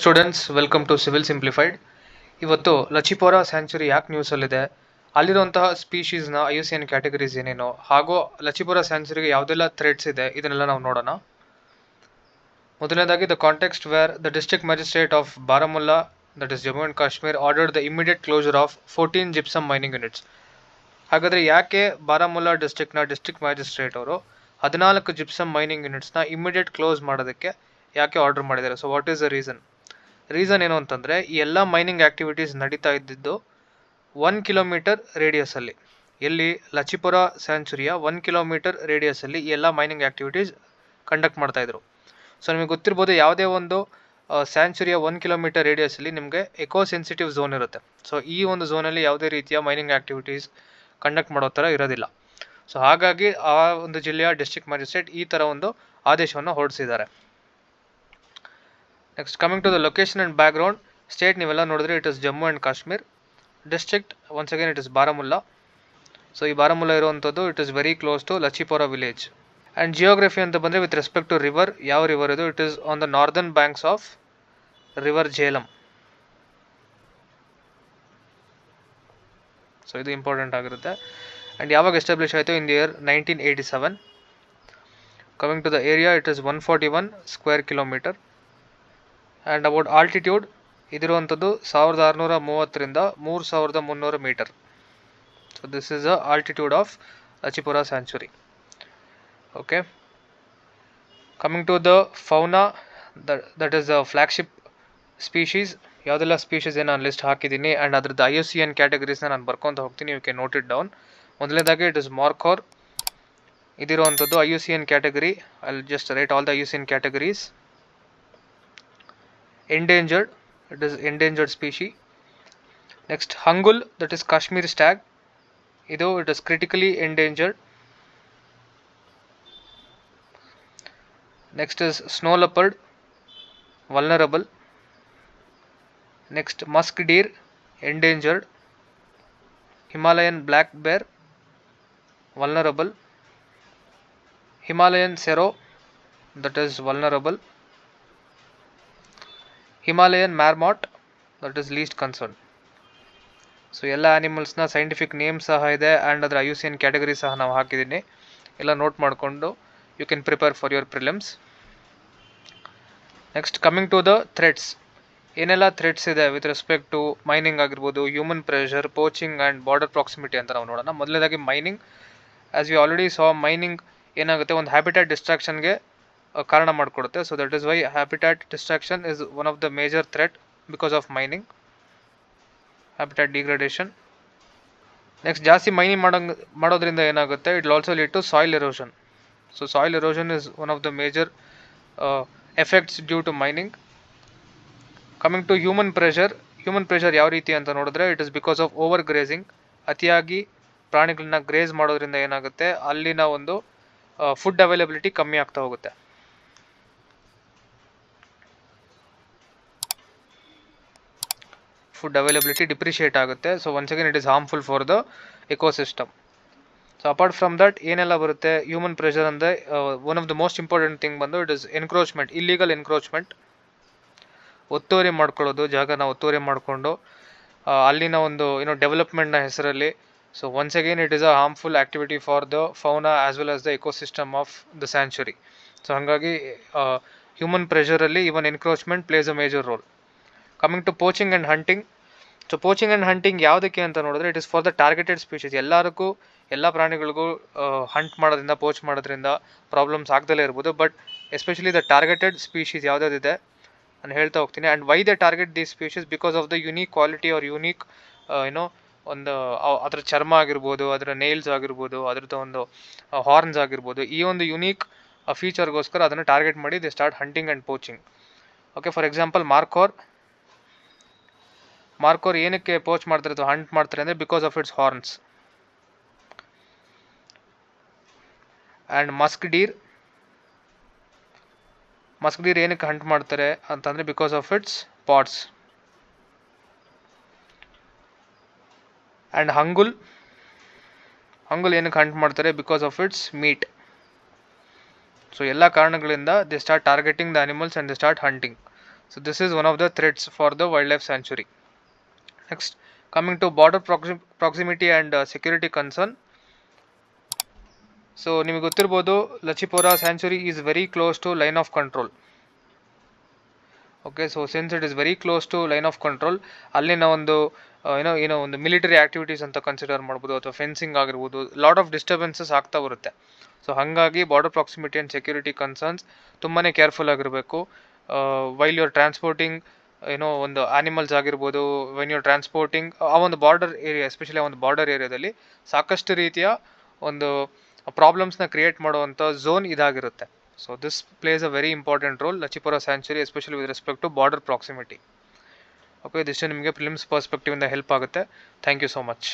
Students welcome to civil simplified ಇವತ್ತು Lachipora sanctuary ಯಾಕೆ ನ್ಯೂಸಲ್ಲಿದೆ ಅಲ್ಲಿರುವಂತಹ ಸ್ಪೀಶೀಸ್ನ ಐ ಸಿ ಎನ್ ಕ್ಯಾಟಗರೀಸ್ ಏನೇನು? ಹಾಗೂ ಲಚಿಪೋರಾ ಸ್ಯಾಂಚುರಿಗೆ ಯಾವುದೆಲ್ಲ ಥ್ರೆಡ್ಸ್ ಇದೆ? ಇದನ್ನೆಲ್ಲ ನಾವು ನೋಡೋಣ. ಮೊದಲನೇದಾಗಿ the context where the district magistrate of Baramulla that is Jammu and Kashmir ordered the immediate closure of fourteen gypsum mining units ಹಾಗಾದರೆ ಯಾಕೆ ಬಾರಾಮುಲ್ಲಾ ಡಿಸ್ಟ್ರಿಕ್ಟ್ನ ಡಿಸ್ಟ್ರಿಕ್ಟ್ ಮ್ಯಾಜಿಸ್ಟ್ರೇಟ್ ಅವರು ಹದಿನಾಲ್ಕು ಜಿಪ್ಸಮ್ ಮೈನಿಂಗ್ ಯೂನಿಟ್ಸ್ನ ಇಮಿಡಿಯೇಟ್ ಕ್ಲೋಸ್ ಮಾಡೋದಕ್ಕೆ ಯಾಕೆ ಆರ್ಡರ್ ಮಾಡಿದ್ದಾರೆ? So what is the reason reason ಏನು ಅಂತಂದರೆ, ಈ ಎಲ್ಲ ಮೈನಿಂಗ್ ಆ್ಯಕ್ಟಿವಿಟೀಸ್ ನಡೀತಾ ಇದ್ದಿದ್ದು ಒನ್ ಕಿಲೋಮೀಟರ್ ರೇಡಿಯಸಲ್ಲಿ ಎಲ್ಲಿ ಲಚಿಪುರ ಸ್ಯಾಂಚುರಿಯ ಒನ್ ಕಿಲೋಮೀಟರ್ ರೇಡಿಯಸಲ್ಲಿ ಈ ಎಲ್ಲ ಮೈನಿಂಗ್ ಆ್ಯಕ್ಟಿವಿಟೀಸ್ ಕಂಡಕ್ಟ್ ಮಾಡ್ತಾಯಿದ್ರು ಸೊ ನಿಮಗೆ ಗೊತ್ತಿರ್ಬೋದು ಯಾವುದೇ ಒಂದು ಸ್ಯಾಂಚುರಿಯ ಒನ್ ಕಿಲೋಮೀಟರ್ ರೇಡಿಯಸಲ್ಲಿ ನಿಮಗೆ ಎಕೋ ಸೆನ್ಸಿಟಿವ್ ಝೋನ್ ಇರುತ್ತೆ. ಸೊ ಈ ಒಂದು ಝೋನಲ್ಲಿ ಯಾವುದೇ ರೀತಿಯ ಮೈನಿಂಗ್ ಆ್ಯಕ್ಟಿವಿಟೀಸ್ ಕಂಡಕ್ಟ್ ಮಾಡೋ ಥರ ಇರೋದಿಲ್ಲ. ಸೊ ಹಾಗಾಗಿ ಆ ಒಂದು ಜಿಲ್ಲೆಯ ಡಿಸ್ಟ್ರಿಕ್ಟ್ ಮ್ಯಾಜಿಸ್ಟ್ರೇಟ್ ಈ ಥರ ಒಂದು ಆದೇಶವನ್ನು ಹೊರಡಿಸಿದ್ದಾರೆ. Next coming to the location and background state ನೀವೆಲ್ಲ ನೋಡಿದ್ರೆ it is Jammu and Kashmir district once again it is Baramulla so ಈ ಬಾರಾಮುಲ್ಲಾ ಇರುವಂಥದ್ದು it is very close to Lachipora village and geography ಅಂತ ಬಂದರೆ ವಿತ್ ರೆಸ್ಪೆಕ್ಟ್ ಟು ರಿವರ್ ಯಾವ river ಇದು? It is on the northern banks of river Jhelum so ಇದು important ಆಗಿರುತ್ತೆ. And ಯಾವಾಗ establish ಆಯಿತು in the year nineteen eighty seven coming to the area it is one forty one square kilometer and about altitude ಇದಿರುವಂಥದ್ದು ಸಾವಿರದ ಆರುನೂರ ಮೂವತ್ತರಿಂದ ಮೂರು ಸಾವಿರದ ಮುನ್ನೂರು meter. So this is a altitude of Achipura sanctuary okay coming to the fauna that is the flagship species ಯಾವುದೆಲ್ಲ species ಏನು ನಾನು list ಹಾಕಿದ್ದೀನಿ ಆ್ಯಂಡ್ ಅದ್ರದ್ದು ಐ ಯು ಸಿ ಎನ್ ಕ್ಯಾಟಗರೀಸ್ನ ನಾನು ಬರ್ಕೊತ ಹೋಗ್ತೀನಿ. You can note it down ಮೊದಲನೇದಾಗಿ it is markhor ಇದಿರುವಂಥದ್ದು I U C N category I just write all the I U C N categories endangered it is endangered species. Next hangul that is kashmir stag. ಇದು it is critically endangered. Next is snow leopard vulnerable. Next musk deer endangered. Himalayan black bear vulnerable. Himalayan sero that is vulnerable Himalayan marmot that is least concern so ಎಲ್ಲ ಆ್ಯನಿಮಲ್ಸ್ನ scientific name ಸಹ ಇದೆ and ಅದರ I U C N category ಸಹ ನಾವು ಹಾಕಿದ್ದೀನಿ ಎಲ್ಲ note ಮಾಡಿಕೊಂಡು you can prepare for your prelims next coming to the threads ಏನೆಲ್ಲ ಥ್ರೆಡ್ಸ್ ಇದೆ ವಿತ್ ರೆಸ್ಪೆಕ್ಟ್ ಟು ಮೈನಿಂಗ್ ಆಗಿರ್ಬೋದು human pressure poaching and border proximity ಅಂತ ನಾವು ನೋಡೋಣ. ಮೊದಲನೇದಾಗಿ mining as we already saw mining ಏನಾಗುತ್ತೆ? ಒಂದು ಹ್ಯಾಬಿಟೇಟ್ ಡಿಸ್ಟ್ರಾಕ್ಷನ್ಗೆ ಕಾರಣ ಮಾಡಿಕೊಡುತ್ತೆ. So that is why habitat destruction is one of the major threat because of mining habitat degradation next ಜಾಸ್ತಿ ಮೈನಿಂಗ್ ಮಾಡೋಂಗ್, ಮಾಡೋದ್ರಿಂದ ಏನಾಗುತ್ತೆ? It also lead to soil erosion so soil erosion is one of the major effects due to mining coming to human pressure human pressure ಯಾವ ರೀತಿ ಅಂತ ನೋಡಿದ್ರೆ it is because of over grazing ಅತಿಯಾಗಿ ಪ್ರಾಣಿಗಳನ್ನ grace ಮಾಡೋದ್ರಿಂದ ಏನಾಗುತ್ತೆ? ಅಲ್ಲಿನ ಒಂದು ಫುಡ್ ಅವೈಲಬಿಲಿಟಿ ಕಮ್ಮಿ ಆಗ್ತಾ ಹೋಗುತ್ತೆ. ಫುಡ್ ಅವೈಲಬಿಲಿಟಿ ಡಿಪ್ರಿಷಿಯೇಟ್ ಆಗುತ್ತೆ. So once again it is harmful for the ecosystem so apart from that ಏನೆಲ್ಲ ಬರುತ್ತೆ? ಹ್ಯೂಮನ್ ಪ್ರೆಷರ್ ಅಂದರೆ one of the most important thing ಬಂದು it is encroachment illegal encroachment ಒತ್ತುವರಿ ಮಾಡ್ಕೊಳ್ಳೋದು, ಜಾಗನ ಒತ್ತುವರಿ ಮಾಡಿಕೊಂಡು ಅಲ್ಲಿನ ಒಂದು ಏನೋ ಡೆವಲಪ್ಮೆಂಟ್ನ ಹೆಸರಲ್ಲಿ. So once again it is a harmful activity for the fauna as well as the ecosystem of the sanctuary so ಹಾಗಾಗಿ human ಪ್ರೆಷರಲ್ಲಿ even encroachment place a major role coming to poaching and hunting so poaching and hunting ಯಾವುದಕ್ಕೆ ಅಂತ ನೋಡಿದ್ರೆ it is for the targeted species ಎಲ್ಲರಿಗೂ ಎಲ್ಲ ಪ್ರಾಣಿಗಳಿಗೂ Hunt ಮಾಡೋದ್ರಿಂದ pouch ಮಾಡೋದ್ರಿಂದ problems ಆಗ್ದಲೇ ಇರ್ಬೋದು. But especially the targeted species ಯಾವುದಾದಿದೆ ನಾನು ಹೇಳ್ತಾ ಹೋಗ್ತೀನಿ. And why the target the species because of the unique quality or unique ಏನೋ ಒಂದು ಅದರ ಚರ್ಮ ಆಗಿರ್ಬೋದು, ಅದರ ನೇಲ್ಸ್ ಆಗಿರ್ಬೋದು, ಅದ್ರದ್ದು ಒಂದು ಹಾರ್ನ್ಸ್ ಆಗಿರ್ಬೋದು. ಈ ಒಂದು ಯುನೀಕ್ ಫೀಚರ್ಗೋಸ್ಕರ ಅದನ್ನು ಟಾರ್ಗೆಟ್ ಮಾಡಿ they start hunting and poaching okay for example markhor markhor ಏನಕ್ಕೆ ಪೋಚ್ ಮಾಡ್ತಾರೆ ಅಥವಾ ಹಂಟ್ ಮಾಡ್ತಾರೆ ಅಂದರೆ because of its horns and musk deer musk deer ಏನಕ್ಕೆ ಹಂಟ್ ಮಾಡ್ತಾರೆ ಅಂತಂದರೆ because of its pods and hangul hangul ಏನಕ್ಕೆ ಹಂಟ್ ಮಾಡ್ತಾರೆ? Because of its meat so ಎಲ್ಲ ಕಾರಣಗಳಿಂದ they start targeting the animals and they start hunting so this is one of the threads for the wild life sanctuary next border to border proximity and security concern so ನಿಮಗೆ ಗೊತ್ತಿರ್ಬೋದು, Lachipora sanctuary is very close to line of control okay so since it is very close to line of control ಅಲ್ಲಿನ ಒಂದು ಏನೋ ಏನೋ ಒಂದು military activities ಅಂತ consider ಮಾಡ್ಬೋದು, ಅಥವಾ ಫೆನ್ಸಿಂಗ್ ಆಗಿರ್ಬೋದು ಲಾಟ್ ಆಫ್ ಡಿಸ್ಟರ್ಬೆನ್ಸಸ್ ಆಗ್ತಾ ಬರುತ್ತೆ. ಸೊ ಹಾಗಾಗಿ border proximity and security concerns ತುಂಬಾ ಕೇರ್ಫುಲ್ ಆಗಿರಬೇಕು. ವೈಲ್ ಯುವರ್ ಟ್ರಾನ್ಸ್ಪೋರ್ಟಿಂಗ್ ಏನೋ ಒಂದು ಆನಿಮಲ್ಸ್ ಆಗಿರ್ಬೋದು ವೆನ್ ಯು ಟ್ರಾನ್ಸ್ಪೋರ್ಟಿಂಗ್ ಆ ಒಂದು ಬಾರ್ಡರ್ ಏರಿಯಾ ಎಸ್ಪೆಷಲಿ ಆ ಒಂದು ಬಾರ್ಡರ್ ಏರಿಯಾದಲ್ಲಿ ಸಾಕಷ್ಟು ರೀತಿಯ ಒಂದು ಪ್ರಾಬ್ಲಮ್ಸ್ನ ಕ್ರಿಯೇಟ್ ಮಾಡುವಂಥ ಝೋನ್ ಇದಾಗಿರುತ್ತೆ. So this place a very important role Lachipura sanctuary especially with respect to border proximity okay ಇದಿಷ್ಟು ನಿಮಗೆ ಫಿಲಿಮ್ಸ್ ಪರ್ಸ್ಪೆಕ್ಟಿವಿಂದ ಹೆಲ್ಪ್ ಆಗುತ್ತೆ. Thank you so much